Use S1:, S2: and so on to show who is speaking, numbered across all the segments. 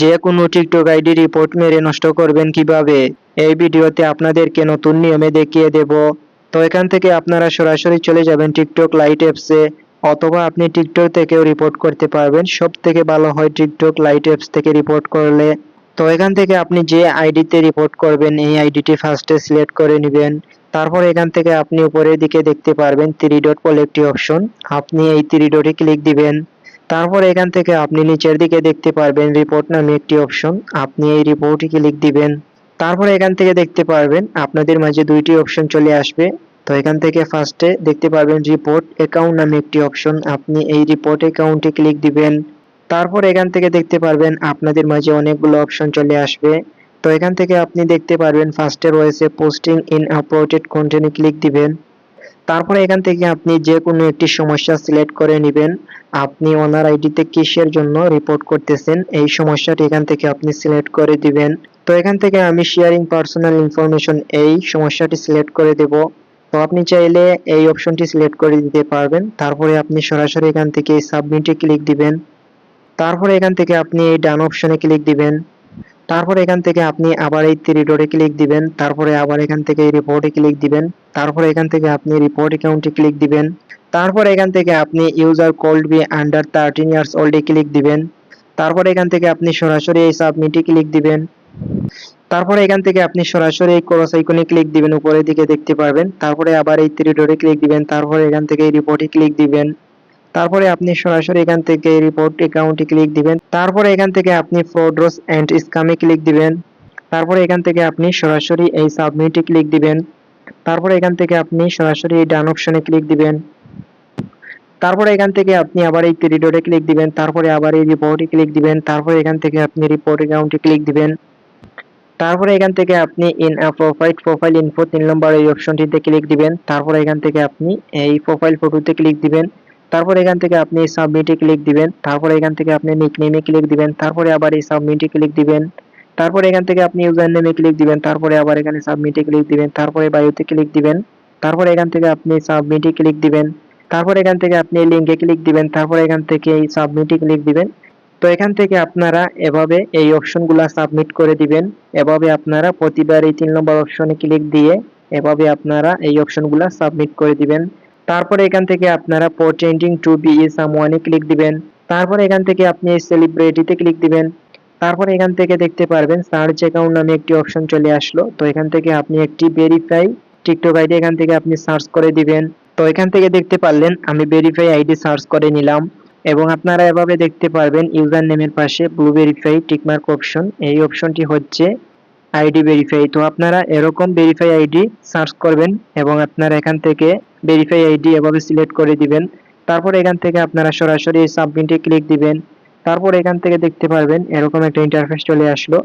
S1: যে কোনো TikTok ID report মেরে নষ্ট করবেন কীভাবে? এই ভিডিওতে আপনাদেরকে নতুন নিয়মে দেখিয়ে দেব। তো এখান থেকে আপনারা সরাসরি চলে যাবেন টিকটক লাইট অ্যাপসে অথবা আপনি টিকটক থেকেও রিপোর্ট করতে পারবেন। সব থেকে ভালো হয় টিকটক লাইট অ্যাপস থেকে রিপোর্ট করলে। তো এখান থেকে আপনি যে আইডিতে রিপোর্ট করবেন, এই আইডিটি ফার্স্টে সিলেক্ট করে নেবেন। তারপর এখান থেকে আপনি উপরের দিকে দেখতে পারবেন থ্রি ডট বলে একটি অপশন আপনি এই থ্রি ডটে ক্লিক দিবেন। তারপর এখান থেকে আপনি নিচের দিকে দেখতে পারবেন রিপোর্ট নামে একটি অপশন আপনি এই রিপোর্টে ক্লিক দিবেন। তারপর এখান থেকে দেখতে পারবেন, আপনাদের মাঝে দুইটি অপশন চলে আসবে। তো এখান থেকে ফার্স্টে দেখতে পারবেন রিপোর্ট অ্যাকাউন্ট নামে একটি অপশন আপনি এই রিপোর্ট অ্যাকাউন্টে ক্লিক দিবেন। তারপর এখান থেকে দেখতে পারবেন, আপনাদের মাঝে অনেকগুলো অপশন চলে আসবে। তো এখান থেকে আপনি দেখতে পারবেন ফার্স্টে রয়েছে পোস্টিং ইন আপলোডেড কন্টেন্টে ক্লিক দিবেন। তারপরে এখান থেকে আপনি যে কোনো একটি সমস্যা সিলেক্ট করে নেবেন। আপনি ওনার আইডিতে কিসের জন্য রিপোর্ট করতেছেন, এই সমস্যাটি এখান থেকে আপনি সিলেক্ট করে দিবেন। তো এখান থেকে আমি শেয়ারিং পার্সোনাল ইনফরমেশন এই সমস্যাটি সিলেক্ট করে দেব। তো আপনি চাইলে এই অপশনটি সিলেক্ট করে দিতে পারবেন। তারপরে আপনি সরাসরি এখান থেকে সাবমিটে ক্লিক দিবেন। তারপরে এখান থেকে আপনি এই ডান অপশনে ক্লিক দিবেন। তারপরে এখান থেকে আপনি আবার এই থ্রি ডটে ক্লিক দিবেন, তারপরে আবার এখান থেকে রিপোর্টে ক্লিক দিবেন, তারপরে এখান থেকে আপনি রিপোর্ট অ্যাকাউন্টে ক্লিক দিবেন, তারপর এখান থেকে আপনি user could be under thirteen years ওল্ডে click দিবেন, তারপর এখান থেকে আপনি সরাসরি এই সাবমিটে ক্লিক দিবেন, তারপরে এখান থেকে আপনি সরাসরি এই ক্রস আইকনে ক্লিক দিবেন, উপরের দিকে দেখতে পারবেন, তারপরে আবার এই থ্রি ডটে ক্লিক দিবেন, তারপরে এখান থেকে রিপোর্টে ক্লিক দিবেন। তারপরে আপনি সরাসরি এখান থেকে রিপোর্ট অ্যাকাউন্টে ক্লিক দিবেন। তারপরে এখান থেকে আপনি ফ্রডরস এন্ড স্ক্যামে ক্লিক দিবেন। তারপরে এখান থেকে আপনি সরাসরি এই সাবমিটে ক্লিক দিবেন। তারপরে এখান থেকে আপনি সরাসরি এই ডান অপশনে ক্লিক দিবেন। তারপরে এখান থেকে আপনি আবার এই থ্রি ডটে ক্লিক দিবেন। তারপরে আবার এই রিপোর্টে ক্লিক দিবেন। তারপরে এখান থেকে আপনি রিপোর্ট অ্যাকাউন্টে ক্লিক দিবেন। তারপরে এখান থেকে আপনি in a profile profile info তিন নম্বর এই অপশনটিতে ক্লিক দিবেন। তারপরে এখান থেকে আপনি এই প্রোফাইল ফটোতে ক্লিক দিবেন। তারপর এখান থেকে আপনি সাবমিটে ক্লিক দিবেন, তারপরে এখান থেকে আপনি নিকনেমে ক্লিক দিবেন, তারপরে আবার এই সাবমিটে ক্লিক দিবেন, তারপরে এখান থেকে আপনি ইউজার নেমে ক্লিক দিবেন, তারপরে আবার এখানে সাবমিটে ক্লিক দিবেন, তারপরে বায়োতে ক্লিক দিবেন, তারপরে এখান থেকে আপনি সাবমিটে ক্লিক দিবেন, তারপরে এখান থেকে আপনি লিঙ্কে ক্লিক দিবেন, তারপরে এখান থেকে এই সাবমিটে ক্লিক দিবেন। তো এখান থেকে আপনারা এভাবে এই অপশনগুলো সাবমিট করে দিবেন, এভাবে আপনারা প্রতিবার এই তিন নম্বর অপশনে ক্লিক দিয়ে এভাবে আপনারা এই অপশনগুলো সাবমিট করে দিবেন। তারপরে এখান থেকে আপনারা পটেন্ডিং টু বি এ সামওয়ানে ক্লিক দিবেন। তারপরে এখান থেকে আপনি সেলিব্রিটিতে ক্লিক দিবেন। তারপরে এখান থেকে দেখতে পারবেন সার্চ অ্যাকাউন্ট নামে একটি অপশন চলে আসলো। তো এখান থেকে আপনি একটি ভেরিফাই টিকটক আইডি এখান থেকে আপনি সার্চ করে দিবেন। তো এখান থেকে দেখতে পারলেন, আমি ভেরিফাই আইডি সার্চ করে নিলাম। এবং আপনারা এভাবে দেখতে পারবেন ইউজার নেমের পাশে ব্লু ভেরিফাই টিকমার্ক অপশন এই অপশনটি হচ্ছে আইডি ভেরিফাই তো আপনারা এরকম ভেরিফাই আইডি সার্চ করবেন এবং আপনারা এখান থেকে ভেরিফাই আইডি এভাবে সিলেক্ট করে দিবেন। তারপর এখান থেকে আপনারা সরাসরি সাবমিটে ক্লিক দিবেন। তারপর এখান থেকে দেখতে পারবেন এরকম একটা ইন্টারফেস চলে আসলো।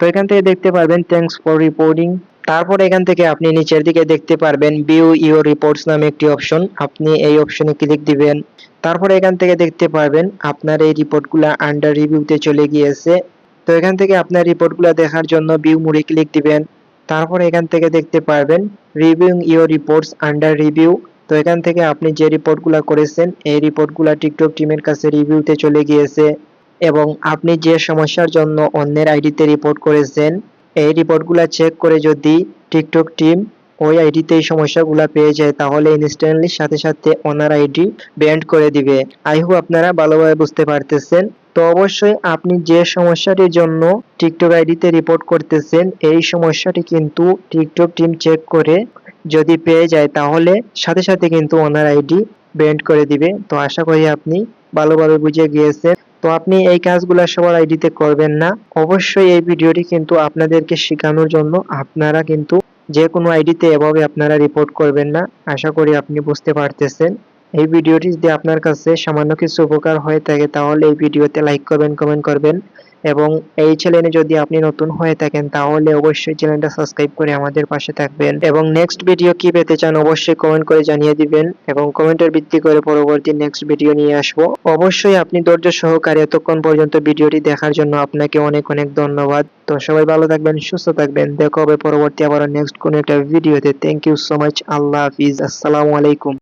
S1: তো এখান থেকে দেখতে পারবেন থ্যাঙ্কস ফর রিপোর্টিং তারপর এখান থেকে আপনি নিচের দিকে দেখতে পারবেন ভিউ ইউর রিপোর্টস নামে একটি অপশন আপনি এই অপশনে ক্লিক দিবেন। তারপর এখান থেকে দেখতে পারবেন আপনার এই রিপোর্টগুলো আন্ডার রিভিউতে চলে গিয়েছে। তো এখান থেকে আপনার রিপোর্টগুলো দেখার জন্য ভিউ মুড়ে ক্লিক দিবেন। তারপর এখান থেকে দেখতে পারবেন reviewing your reports under review তো এখান থেকে আপনি যে রিপোর্টগুলো করেছেন, এই রিপোর্টগুলো টিকটক টিমের কাছে রিভিউতে চলে গিয়েছে এবং আপনি যে সমস্যার জন্য অন্যের আইডিতে রিপোর্ট করেছেন, এই রিপোর্টগুলো চেক করে যদি টিকটক টিম ওই আইডিতে এই সমস্যাগুলো পেয়ে যায়, তাহলে ইনস্ট্যান্টলি সাথে সাথে ওনার আইডি ব্যান্ড করে দিবে। আই হোপ আপনারা ভালোভাবে বুঝতে পারতেছেন। তো অবশ্যই আপনি যে সমস্যাটির জন্য টিকটক আইডিতে রিপোর্ট করতেছেন, এই সমস্যাটি কিন্তু টিকটক টিম চেক করে যদি পেয়ে যায়, তাহলে সাথে সাথে কিন্তু ওনার আইডি ব্যান্ড করে দিবে। তো আশা করি আপনি ভালোভাবে বুঝে গিয়েছেন। তো আপনি এই কাজগুলো সবার আইডিতে করবেন না। অবশ্যই এই ভিডিওটি কিন্তু আপনাদেরকে শেখানোর জন্য আপনারা কিন্তু যে কোনো আইডিতে এভাবে আপনারা রিপোর্ট করবেন না। আশা করি আপনি বুঝতে পারতেছেন। এই ভিডিওটি যদি আপনার কাছে সামান্য কিছু উপকার হয়ে থাকে, তাহলে এই ভিডিওতে লাইক করবেন কমেন্ট করবেন এবং এই চ্যানেলে যদি আপনি নতুন হয়ে থাকেন, তাহলে অবশ্যই চ্যানেলটা সাবস্ক্রাইব করে আমাদের পাশে থাকবেন এবং নেক্সট ভিডিও কি পেতে চান অবশ্যই কমেন্ট করে জানিয়ে দিবেন এবং কমেন্টের ভিত্তি করে পরবর্তী নেক্সট ভিডিও নিয়ে আসব। অবশ্যই আপনি ধৈর্য সহকারে এতক্ষণ পর্যন্ত ভিডিওটি দেখার জন্য আপনাকে অনেক অনেক ধন্যবাদ। তো সবাই ভালো থাকবেন, সুস্থ থাকবেন। দেখা হবে পরবর্তী আবার নেক্সট কোনো একটা ভিডিওতে থ্যাংক ইউ সো মাচ আল্লাহ হাফিজ। আসসালামু আলাইকুম।